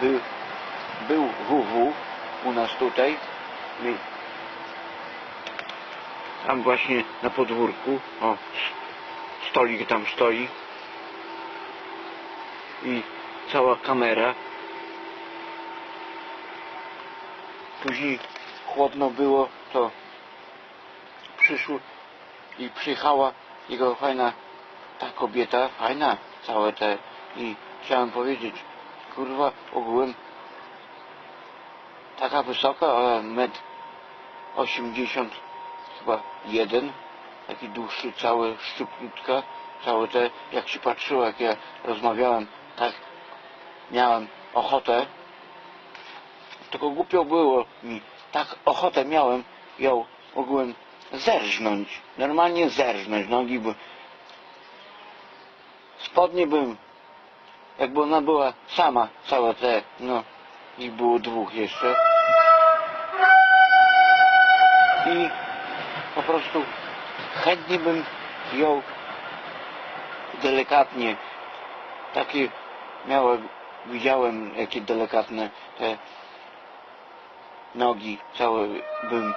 był, był WW u nas tutaj. My, tam właśnie na podwórku, o, stolik tam stoi i cała kamera. Później chłodno było, to przyszło i przyjechała jego fajna ta kobieta, fajna całe te i chciałem powiedzieć, kurwa, ogółem taka wysoka, ale metr 80 chyba jeden, taki dłuższy, cały szczuplutka, całe te, jak się patrzyło, jak ja rozmawiałem, tak miałem ochotę, tylko głupio było mi, tak ochotę miałem ją ogółem zerżnąć, normalnie zerżnąć, nogi by, spodnie bym, jakby ona była sama, całe te, no, ich było dwóch jeszcze. I po prostu chętnie bym ją delikatnie, takie miała, widziałem jakie delikatne te nogi, całe bym,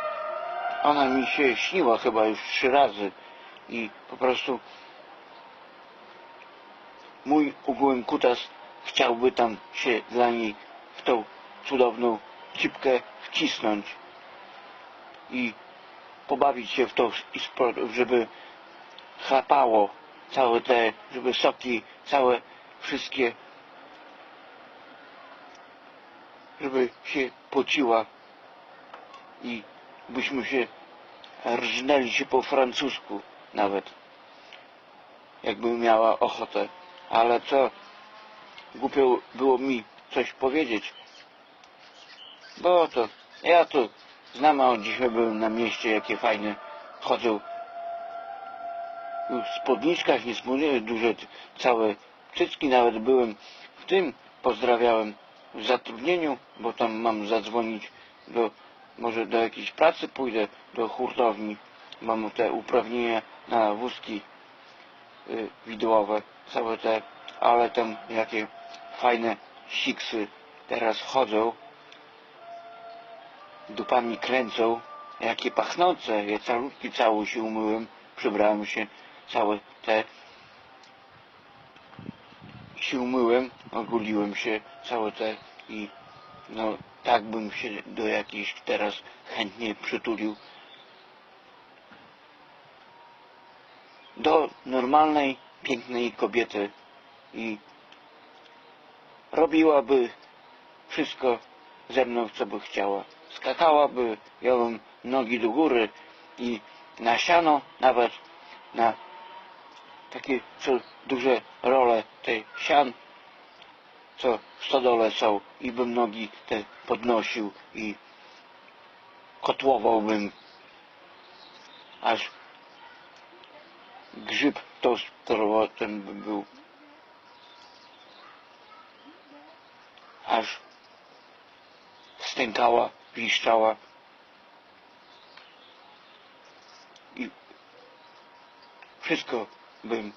ona mi się śniła chyba już trzy razy i po prostu mój ogółem kutas chciałby tam się dla niej w tą cudowną cipkę wcisnąć i pobawić się w to, żeby chlapało całe te, żeby soki, całe wszystkie, żeby się pociła i byśmy się rżnęli się po francusku nawet, jakby miała ochotę. Ale co, głupio było mi coś powiedzieć, bo to, ja to znam, a dzisiaj byłem na mieście, jakie fajne chodzą. W spódniczkach, nie spódniczkach, duże całe cycki, nawet byłem. W tym, pozdrawiałem w zatrudnieniu, bo tam mam zadzwonić do, może do jakiejś pracy pójdę, do hurtowni, mam te uprawnienia na wózki y, widłowe, całe te, ale tam jakie fajne siksy teraz chodzą, dupami kręcą, jakie pachnące, ja calutki cały się umyłem, przybrałem się, całe te się umyłem, oguliłem się, całe te i no tak bym się do jakiejś teraz chętnie przytulił. Do normalnej, pięknej kobiety i robiłaby wszystko ze mną, co by chciała. Skakałaby, ja bym nogi do góry i na siano, nawet na takie co duże role tej sian, co w stodole są i bym nogi te podnosił i kotłowałbym aż grzyb to z powrotem by był aż stękała, piszczała i wszystko bym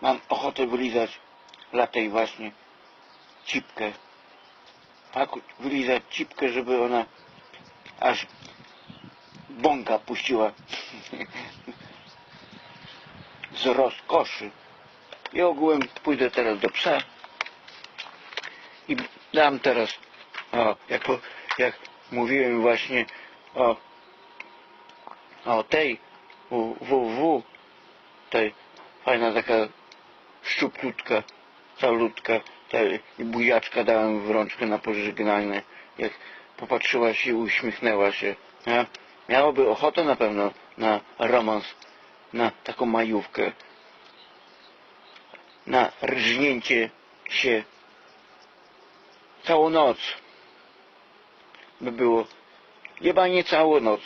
mam ochotę wylizać dla tej właśnie cipkę. Tak wylizać cipkę, żeby ona aż bąka puściła z rozkoszy. I ogółem pójdę teraz do psa i dam teraz o, jak, jak mówiłem właśnie o, o tej WW tej fajna taka szczuplutka calutka ta i bujaczka dałem w rączkę na pożegnanie. Jak popatrzyła się i uśmiechnęła się a, miałaby ochotę na pewno na romans na taką majówkę na rżnięcie się całą noc by było. Chyba nie całą noc.